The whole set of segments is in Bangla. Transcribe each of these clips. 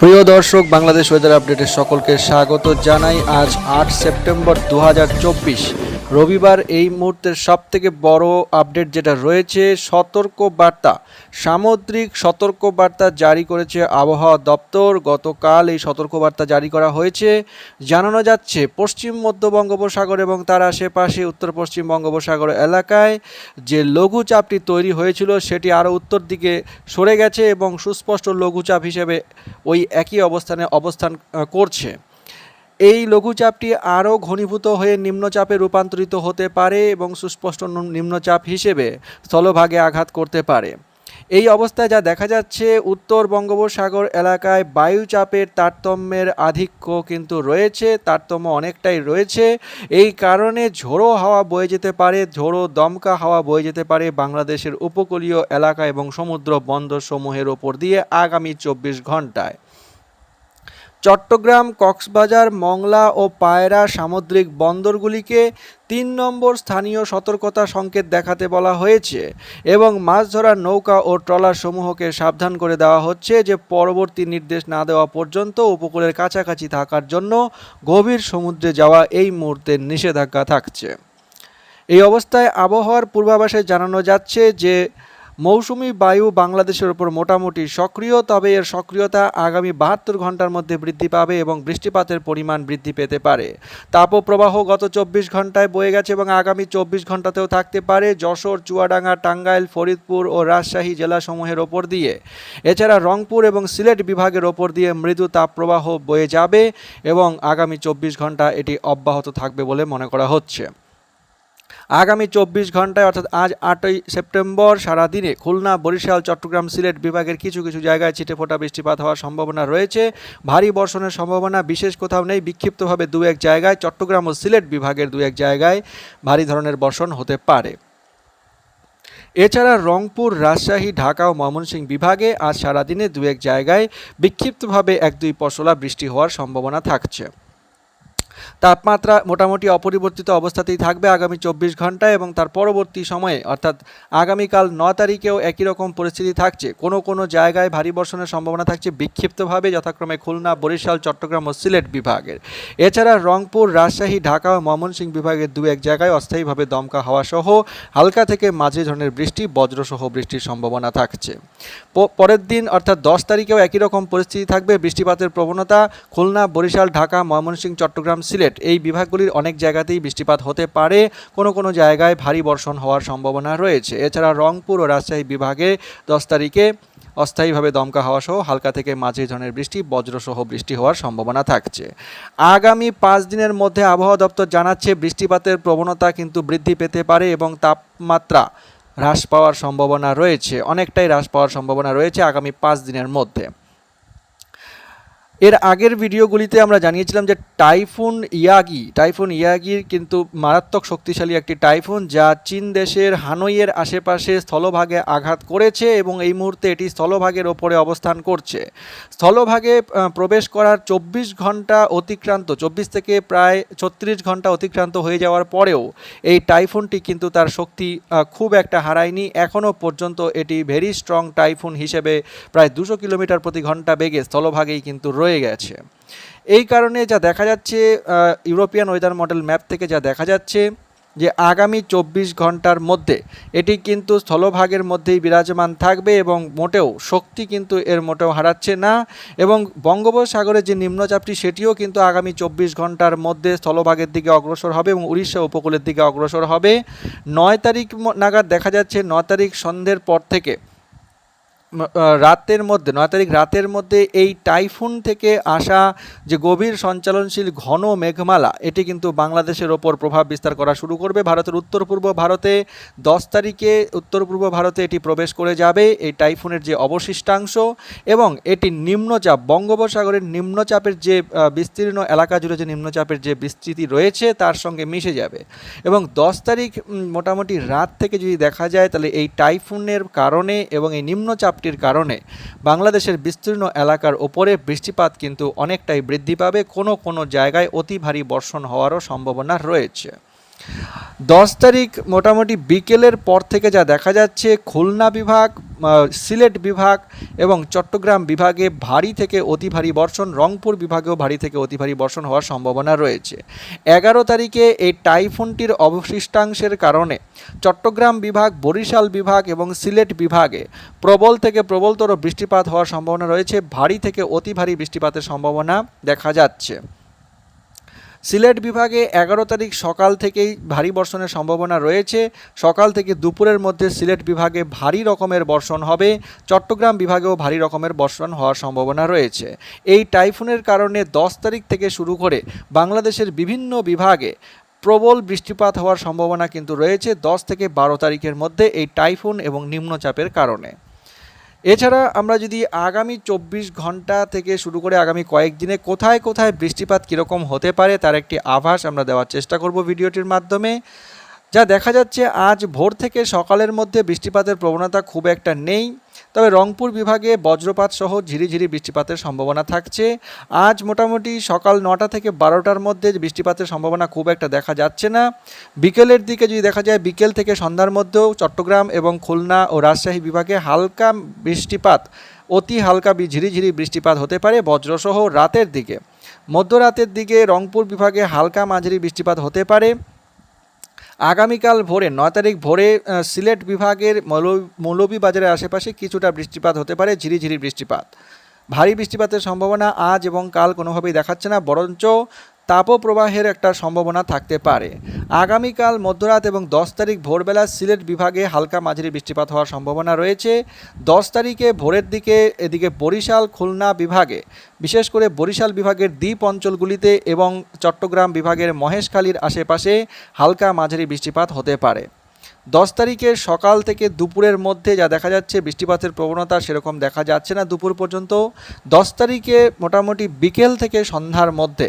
প্রিয় দর্শক বাংলাদেশ ওয়েদার আপডেটে সকলকে স্বাগত জানাই আজ আট সেপ্টেম্বর দু হাজার চব্বিশ। রবিবার এই মুহূর্তের সব থেকে বড় আপডেট যেটা রয়েছে সতর্ক বার্তা সামুদ্রিক সতর্ক বার্তা জারি করেছে আবহাওয়া দপ্তর। গতকাল এই সতর্ক বার্তা জারি করা হয়েছে। জানানো যাচ্ছে, পশ্চিম মধ্য বঙ্গোপসাগর এবং তার আশেপাশে উত্তর পশ্চিম বঙ্গোপসাগর এলাকায় যে লঘুচাপটি তৈরি হয়েছিল, সেটি আরও উত্তর দিকে সরে গেছে এবং সুস্পষ্ট লঘুচাপ হিসেবে ওই একই অবস্থানে অবস্থান করছে। এই লঘুচাপটি আরও ঘনীভূত হয়ে নিম্নচাপে রূপান্তরিত হতে পারে এবং সুস্পষ্ট নিম্নচাপ হিসেবে স্থলভাগে আঘাত করতে পারে। এই অবস্থায় যা দেখা যাচ্ছে, উত্তর বঙ্গোপসাগর এলাকায় বায়ুচাপের তারতম্যের আধিক্য কিন্তু রয়েছে, তারতম্য অনেকটাই রয়েছে। এই কারণে ঝোড়ো হাওয়া বয়ে যেতে পারে, ঝোড়ো দমকা হাওয়া বয়ে যেতে পারে বাংলাদেশের উপকূলীয় এলাকা এবং সমুদ্র বন্দরসমূহের ওপর দিয়ে আগামী চব্বিশ ঘন্টায়। চট্টগ্রাম, কক্সবাজার, মংলা ও পায়রা সামুদ্রিক বন্দরগুলিকে তিন নম্বর স্থানীয় সতর্কতা সংকেত দেখাতে বলা হয়েছে এবং মাছ ধরার নৌকা ও ট্রলার সমূহকে সাবধান করে দেওয়া হচ্ছে যে পরবর্তী নির্দেশ না দেওয়া পর্যন্ত উপকূলের কাছাকাছি থাকার জন্য গভীর সমুদ্রে যাওয়া এই মুহূর্তে নিষেধাজ্ঞা থাকছে। এই অবস্থায় আবহাওয়ার পূর্বাভাসে জানানো যাচ্ছে যে মৌসুমি বায়ু বাংলাদেশের ওপর মোটামুটি সক্রিয়, তবে এর সক্রিয়তা আগামী বাহাত্তর ঘণ্টার মধ্যে বৃদ্ধি পাবে এবং বৃষ্টিপাতের পরিমাণ বৃদ্ধি পেতে পারে। তাপপ্রবাহ গত চব্বিশ ঘন্টায় বয়ে গেছে এবং আগামী চব্বিশ ঘন্টাতেও থাকতে পারে যশোর, চুয়াডাঙ্গা, টাঙ্গাইল, ফরিদপুর ও রাজশাহী জেলাসমূহের ওপর দিয়ে। এছাড়া রংপুর এবং সিলেট বিভাগের ওপর দিয়ে মৃদু তাপপ্রবাহ বয়ে যাবে এবং আগামী চব্বিশ ঘণ্টা এটি অব্যাহত থাকবে বলে মনে করা হচ্ছে। আগামী চব্বিশ ঘন্টায়, অর্থাৎ আজ আটই সেপ্টেম্বর, সারাদিনে খুলনা, বরিশাল, চট্টগ্রাম, সিলেট বিভাগের কিছু কিছু জায়গায় ছিটেফোঁটা বৃষ্টিপাত হওয়ার সম্ভাবনা রয়েছে। ভারী বর্ষণের সম্ভাবনা বিশেষ কোথাও নেই, বিক্ষিপ্তভাবে দু এক জায়গায়, চট্টগ্রাম ও সিলেট বিভাগের দু এক জায়গায় ভারী ধরনের বর্ষণ হতে পারে। এছাড়া রংপুর, রাজশাহী, ঢাকা ও ময়মনসিংহ বিভাগে আজ সারাদিনে দু এক জায়গায় বিক্ষিপ্তভাবে এক দুই পশলা বৃষ্টি হওয়ার সম্ভাবনা থাকছে। তাপমাত্রা মোটামুটি অপরিবর্তিত অবস্থাতেই থাকবে আগামী চব্বিশ ঘন্টায় এবং তার পরবর্তী সময়ে, অর্থাৎ আগামীকাল ন তারিখেও একই রকম পরিস্থিতি থাকছে। কোনো কোনো জায়গায় ভারী বর্ষণের সম্ভাবনা থাকছে বিক্ষিপ্তভাবে, যথাক্রমে খুলনা, বরিশাল, চট্টগ্রাম ও সিলেট বিভাগের। এছাড়া রংপুর, রাজশাহী, ঢাকা ও ময়মনসিংহ বিভাগের দু এক জায়গায় অস্থায়ীভাবে দমকা হাওয়া সহ হালকা থেকে মাঝে ধরনের বৃষ্টি, বজ্রসহ বৃষ্টির সম্ভাবনা থাকছে। পরের দিন, অর্থাৎ দশ তারিখেও একই রকম পরিস্থিতি থাকবে, বৃষ্টিপাতের প্রবণতা খুলনা, বরিশাল, ঢাকা, ময়মনসিংহ, চট্টগ্রাম সিলেট। এই বিভাগগুলির অনেক জায়গাতেই বৃষ্টিপাত হতে পারে। কোনো কোনো জায়গায় ভারী বর্ষণ হওয়ার সম্ভাবনা রয়েছে। এছাড়া রংপুর ও রাজশাহী বিভাগে দশ তারিখে অস্থায়ীভাবে দমকা হাওয়া সহ হালকা থেকে মাঝে ধরনের বৃষ্টি, বজ্রসহ বৃষ্টি হওয়ার সম্ভাবনা থাকছে। আগামী পাঁচ দিনের মধ্যে আবহাওয়া দপ্তর জানাচ্ছে বৃষ্টিপাতের প্রবণতা কিন্তু বৃদ্ধি পেতে পারে এবং তাপমাত্রা হ্রাস পাওয়ার সম্ভাবনা রয়েছে। অনেকটাই হ্রাস পাওয়ার সম্ভাবনা রয়েছে আগামী পাঁচ দিনের মধ্যে। এর আগের ভিডিওগুলিতে আমরা জানিয়েছিলাম যে টাইফুন ইয়াগি, টাইফুন ইয়াগির কিন্তু মারাত্মক শক্তিশালী একটি টাইফুন যা চীন দেশের হানইয়ের আশেপাশে স্থলভাগে আঘাত করেছে এবং এই মুহূর্তে এটি স্থলভাগের ওপরে অবস্থান করছে। স্থলভাগে প্রবেশ করার চব্বিশ ঘণ্টা অতিক্রান্ত, চব্বিশ থেকে প্রায় ছত্রিশ ঘণ্টা অতিক্রান্ত হয়ে যাওয়ার পরেও এই টাইফুনটি কিন্তু তার শক্তি খুব একটা হারায়নি। এখনও পর্যন্ত এটি ভেরি স্ট্রং টাইফুন হিসেবে প্রায় দুশো কিলোমিটার প্রতি ঘণ্টা বেগে স্থলভাগেই কিন্তু রয়ে গেছে। এই কারণে যা দেখা যাচ্ছে ইউরোপিয়ান ওয়েদার মডেল ম্যাপ থেকে যা দেখা যাচ্ছে, যে আগামী চব্বিশ ঘণ্টার মধ্যে এটি কিন্তু স্থলভাগের মধ্যেই বিরাজমান থাকবে এবং মোটেও শক্তি কিন্তু এর মোটেও হারাচ্ছে না এবং বঙ্গোপসাগরের যে নিম্নচাপটি সেটিও কিন্তু আগামী চব্বিশ ঘণ্টার মধ্যে স্থলভাগের দিকে অগ্রসর হবে এবং উড়িষ্যা উপকূলের দিকে অগ্রসর হবে। নয় তারিখ নাগাদ দেখা যাচ্ছে ন তারিখ সন্ধ্যের পর থেকে রাতের মধ্যে, নয় তারিখ রাতের মধ্যে এই টাইফুন থেকে আসা যে গভীর সঞ্চালনশীল ঘন মেঘমালা, এটি কিন্তু বাংলাদেশের ওপর প্রভাব বিস্তার করা শুরু করবে। ভারতের উত্তর পূর্ব ভারতে দশ তারিখে উত্তর পূর্ব ভারতে এটি প্রবেশ করে যাবে। এই টাইফুনের যে অবশিষ্টাংশ এবং এটি নিম্নচাপ, বঙ্গোপসাগরের নিম্নচাপের যে বিস্তীর্ণ এলাকা জুড়ে যে নিম্নচাপের যে বিস্তৃতি রয়েছে, তার সঙ্গে মিশে যাবে। এবং দশ তারিখ মোটামুটি রাত থেকে যদি দেখা যায়, তাহলে এই টাইফুনের কারণে এবং এই নিম্নচাপটির কারণে বাংলাদেশের বিস্তীর্ণ এলাকার ওপরে বৃষ্টিপাত কিন্তু অনেকটাই বৃদ্ধি পাবে। কোনো কোনো জায়গায় অতি ভারী বর্ষণ হওয়ারও সম্ভাবনা রয়েছে। দশ তারিখ মোটামুটি বিকেলের পর থেকে যা দেখা যাচ্ছে, খুলনা বিভাগ সিলেট বিভাগ এবং চট্টগ্রাম বিভাগে ভারী থেকে অতি ভারী বর্ষণ, রংপুর বিভাগেও ভারী থেকে অতি ভারী বর্ষণ হওয়ার সম্ভাবনা রয়েছে। এগারো তারিখে এই টাইফুনটির অবশিষ্টাংশের কারণে চট্টগ্রাম বিভাগ, বরিশাল বিভাগ এবং সিলেট বিভাগে প্রবল থেকে প্রবলতর বৃষ্টিপাত হওয়ার সম্ভাবনা রয়েছে। ভারী থেকে অতি ভারী বৃষ্টিপাতের সম্ভাবনা দেখা যাচ্ছে। সিলেট বিভাগে এগারো তারিখ সকাল থেকেই ভারী বর্ষণের সম্ভাবনা রয়েছে। সকাল থেকে দুপুরের মধ্যে সিলেট বিভাগে ভারী রকমের বর্ষণ হবে। চট্টগ্রাম বিভাগেও ভারী রকমের বর্ষণ হওয়ার সম্ভাবনা রয়েছে। এই টাইফুনের কারণে দশ তারিখ থেকে শুরু করে বাংলাদেশের বিভিন্ন বিভাগে প্রবল বৃষ্টিপাত হওয়ার সম্ভাবনা কিন্তু রয়েছে দশ থেকে বারো তারিখের মধ্যে এই টাইফুন এবং নিম্নচাপের কারণে। এছাড়া আমরা যদি আগামী চব্বিশ ঘণ্টা থেকে শুরু করে আগামী কয়েকদিনে কোথায় কোথায় বৃষ্টিপাত কীরকম হতে পারে তার একটি আভাস আমরা দেওয়ার চেষ্টা করব ভিডিওটির মাধ্যমে। যা দেখা যাচ্ছে আজ ভোর থেকে সকালের মধ্যে বৃষ্টিপাতের প্রবণতা খুব একটা নেই। তবে রংপুর বিভাগে বজ্রপাত সহ ঝিরিঝিরি বৃষ্টিপাতের সম্ভাবনা থাকছে। আজ মোটামুটি সকাল নটা থেকে বারোটার মধ্যে বৃষ্টিপাতের সম্ভাবনা খুব একটা দেখা যাচ্ছে না। বিকেলের দিকে যদি দেখা যায়, বিকেল থেকে সন্ধ্যার মধ্যেও চট্টগ্রাম এবং খুলনা ও রাজশাহী বিভাগে হালকা বৃষ্টিপাত, অতি হালকা ঝিরিঝিরি বৃষ্টিপাত হতে পারে বজ্রসহ রাতের দিকে। মধ্যরাতের দিকে রংপুর বিভাগে হালকা মাঝারি বৃষ্টিপাত হতে পারে। আগামীকাল ভোরে, নয় তারিখ ভোরে সিলেট বিভাগের মৌল- মৌলভীবাজারের আশেপাশে কিছুটা বৃষ্টিপাত হতে পারে, ঝিরিঝিরি বৃষ্টিপাত। ভারী বৃষ্টিপাতের সম্ভাবনা আজ এবং কাল কোনোভাবেই দেখাচ্ছে না, বরঞ্চ তাপপ্রবাহের একটা সম্ভাবনা থাকতে পারে। আগামীকাল মধ্যরাত এবং দশ তারিখ ভোরবেলা সিলেট বিভাগে হালকা মাঝারি বৃষ্টিপাত হওয়ার সম্ভাবনা রয়েছে। দশ তারিখে ভোরের দিকে এদিকে বরিশাল, খুলনা বিভাগে, বিশেষ করে বরিশাল বিভাগের দ্বীপ অঞ্চলগুলিতে এবং চট্টগ্রাম বিভাগের মহেশখালীর আশেপাশে হালকা মাঝারি বৃষ্টিপাত হতে পারে। দশ তারিখের সকাল থেকে দুপুরের মধ্যে যা দেখা যাচ্ছে, বৃষ্টিপাতের প্রবণতা সেরকম দেখা যাচ্ছে না দুপুর পর্যন্ত। দশ তারিখে মোটামুটি বিকেল থেকে সন্ধ্যার মধ্যে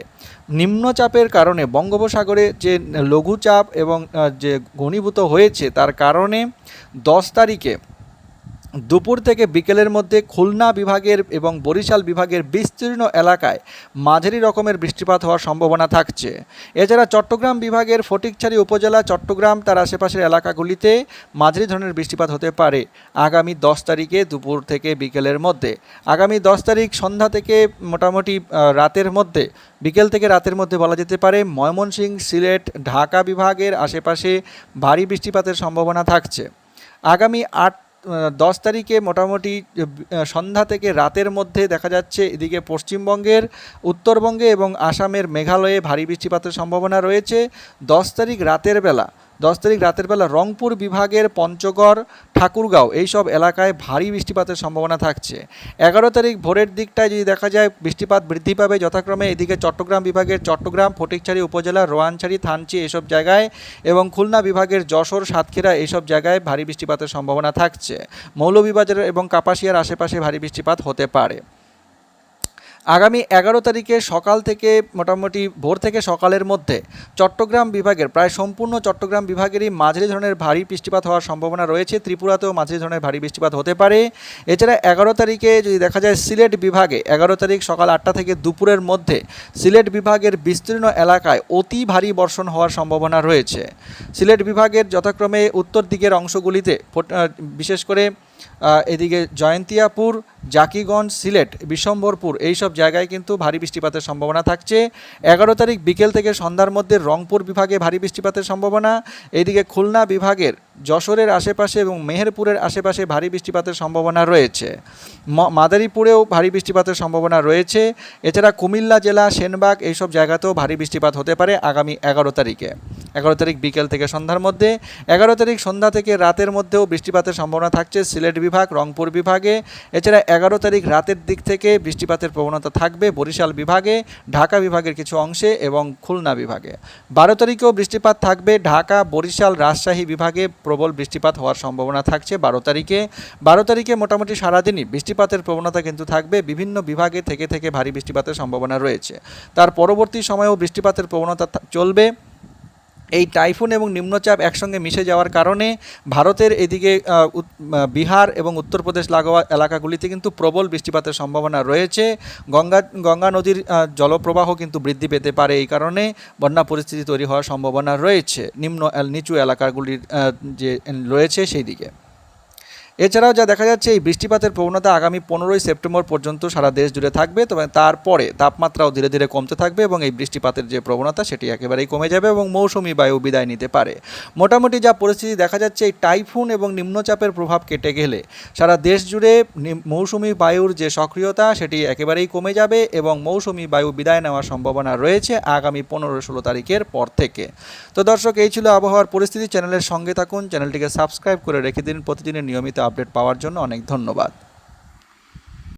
নিম্নচাপের কারণে বঙ্গোপসাগরে যে লঘুচাপ এবং যে ঘনীভূত হয়েছে, তার কারণে দশ তারিখে দুপুর থেকে বিকেলের মধ্যে খুলনা বিভাগের এবং বরিশাল বিভাগের বিস্তীর্ণ এলাকায় মাঝারি রকমের বৃষ্টিপাত হওয়ার সম্ভাবনা থাকছে। এছাড়া চট্টগ্রাম বিভাগের ফটিকছড়ি উপজেলা, চট্টগ্রাম তার আশেপাশের এলাকাগুলিতে মাঝারি ধরনের বৃষ্টিপাত হতে পারে। আগামী দশ তারিখে দুপুর থেকে বিকেলের মধ্যে। আগামী দশ তারিখ সন্ধ্যা থেকে মোটামুটি রাতের মধ্যে, বিকেল থেকে রাতের মধ্যে বলা যেতে পারে ময়মনসিংহ, সিলেট, ঢাকা বিভাগের আশেপাশে ভারী বৃষ্টিপাতের সম্ভাবনা থাকছে। আগামী আট দশ তারিখে মোটামুটি সন্ধ্যা থেকে রাতের মধ্যে দেখা যাচ্ছে এদিকে পশ্চিমবঙ্গের, উত্তরবঙ্গে এবং আসামের মেঘালয়ে ভারী বৃষ্টিপাতের সম্ভাবনা রয়েছে। দশ তারিখ রাতের বেলা দশ তারিখ রাতের বেলা রংপুর বিভাগের পঞ্চগড়, ঠাকুরগাঁও এইসব এলাকায় ভারী বৃষ্টিপাতের সম্ভাবনা থাকছে। এগারো তারিখ ভোরের দিকটায় যদি দেখা যায়, বৃষ্টিপাত বৃদ্ধি পাবে যথাক্রমে এদিকে চট্টগ্রাম বিভাগের চট্টগ্রাম, ফটিকছড়ি উপজেলা, রোয়ানছড়ি, থানচি এসব জায়গায় এবং খুলনা বিভাগের যশোর, সাতক্ষীরা এইসব জায়গায় ভারী বৃষ্টিপাতের সম্ভাবনা থাকছে। মৌলভীবাজার এবং কাপাসিয়ার আশেপাশে ভারী বৃষ্টিপাত হতে পারে। আগামী এগারো তারিখে সকাল থেকে মোটামুটি ভোর থেকে সকালের মধ্যে চট্টগ্রাম বিভাগের, প্রায় সম্পূর্ণ চট্টগ্রাম বিভাগেরই মাঝারি ধরনের ভারী বৃষ্টিপাত হওয়ার সম্ভাবনা রয়েছে। ত্রিপুরাতেও মাঝারি ধরনের ভারী বৃষ্টিপাত হতে পারে। এছাড়া এগারো তারিখে যদি দেখা যায় সিলেট বিভাগে, এগারো তারিখ সকাল আটটা থেকে দুপুরের মধ্যে সিলেট বিভাগের বিস্তীর্ণ এলাকায় অতি ভারী বর্ষণ হওয়ার সম্ভাবনা রয়েছে। সিলেট বিভাগের যথাক্রমে উত্তর দিকের অংশগুলিতে বিশেষ করে এদিকে জয়ন্তিয়াপুর, জাকিগঞ্জ, সিলেট, বিশম্বরপুর, এইসব জায়গায় কিন্তু ভারী বৃষ্টিপাতের সম্ভাবনা থাকছে। এগারো তারিখ বিকেল থেকে সন্ধ্যার মধ্যে রংপুর বিভাগে ভারী বৃষ্টিপাতের সম্ভাবনা। এদিকে খুলনা বিভাগের, যশোরের আশেপাশে এবং মেহেরপুরের আশেপাশে ভারী বৃষ্টিপাতের সম্ভাবনা রয়েছে। মাদারীপুরেও ভারী বৃষ্টিপাতের সম্ভাবনা রয়েছে। এছাড়া কুমিল্লা জেলা, সেনবাগ এইসব জায়গাতেও ভারী বৃষ্টিপাত হতে পারে আগামী এগারো তারিখে। এগারো তারিখ বিকেল থেকে সন্ধ্যার মধ্যে। এগারো তারিখ সন্ধ্যা থেকে রাতের মধ্যেও বৃষ্টিপাতের সম্ভাবনা থাকছে। সিলেট বিভাগ, রংপুর বিভাগে। এছাড়া এগারো তারিখ রাতের দিক থেকে বৃষ্টিপাতের প্রবণতা থাকবে বরিশাল বিভাগে, ঢাকা বিভাগের কিছু অংশে এবং খুলনা বিভাগে। বারো তারিখেও বৃষ্টিপাত থাকবে। ঢাকা, বরিশাল, রাজশাহী বিভাগে প্রবল বৃষ্টিপাত হওয়ার সম্ভাবনা থাকছে বারো তারিখে। বারো তারিখে মোটামুটি সারাদিনই বৃষ্টিপাতের প্রবণতা কিন্তু থাকবে। বিভিন্ন বিভাগে থেকে থেকে ভারী বৃষ্টিপাতের সম্ভাবনা রয়েছে। তার পরবর্তী সময়েও বৃষ্টিপাতের প্রবণতা চলবে। এই টাইফুন এবং নিম্নচাপ একসঙ্গে মিশে যাওয়ার কারণে ভারতের এদিকে বিহার এবং উত্তরপ্রদেশ লাগোয়া এলাকাগুলিতে কিন্তু প্রবল বৃষ্টিপাতের সম্ভাবনা রয়েছে। গঙ্গা গঙ্গা নদীর জলপ্রবাহ কিন্তু বৃদ্ধি পেতে পারে এই কারণে বন্যা পরিস্থিতি তৈরি হওয়ার সম্ভাবনা রয়েছে। নিম্ন নিচু এলাকাগুলির যে রয়েছে সেই দিকে। এছাড়াও যা দেখা যাচ্ছে, এই বৃষ্টিপাতের প্রবণতা আগামী পনেরোই সেপ্টেম্বর পর্যন্ত সারা দেশ জুড়ে থাকবে। তবে তারপরে তাপমাত্রাও ধীরে ধীরে কমতে থাকবে এবং এই বৃষ্টিপাতের যে প্রবণতা, সেটি একেবারেই কমে যাবে এবং মৌসুমি বায়ু বিদায় নিতে পারে। মোটামুটি যা পরিস্থিতি দেখা যাচ্ছে, এই টাইফুন এবং নিম্নচাপের প্রভাব কেটে গেলে সারা দেশ জুড়ে মৌসুমি বায়ুর যে সক্রিয়তা, সেটি একেবারেই কমে যাবে এবং মৌসুমি বায়ু বিদায় নেওয়ার সম্ভাবনা রয়েছে আগামী পনেরো ষোলো তারিখের পর থেকে। তো দর্শক, এই ছিল আবহাওয়ার পরিস্থিতি। চ্যানেলের সঙ্গে থাকুন, চ্যানেলটিকে সাবস্ক্রাইব করে রেখে দিন। প্রতিদিনের নিয়মিত আপডেট পাওয়ার জন্য অনেক ধন্যবাদ।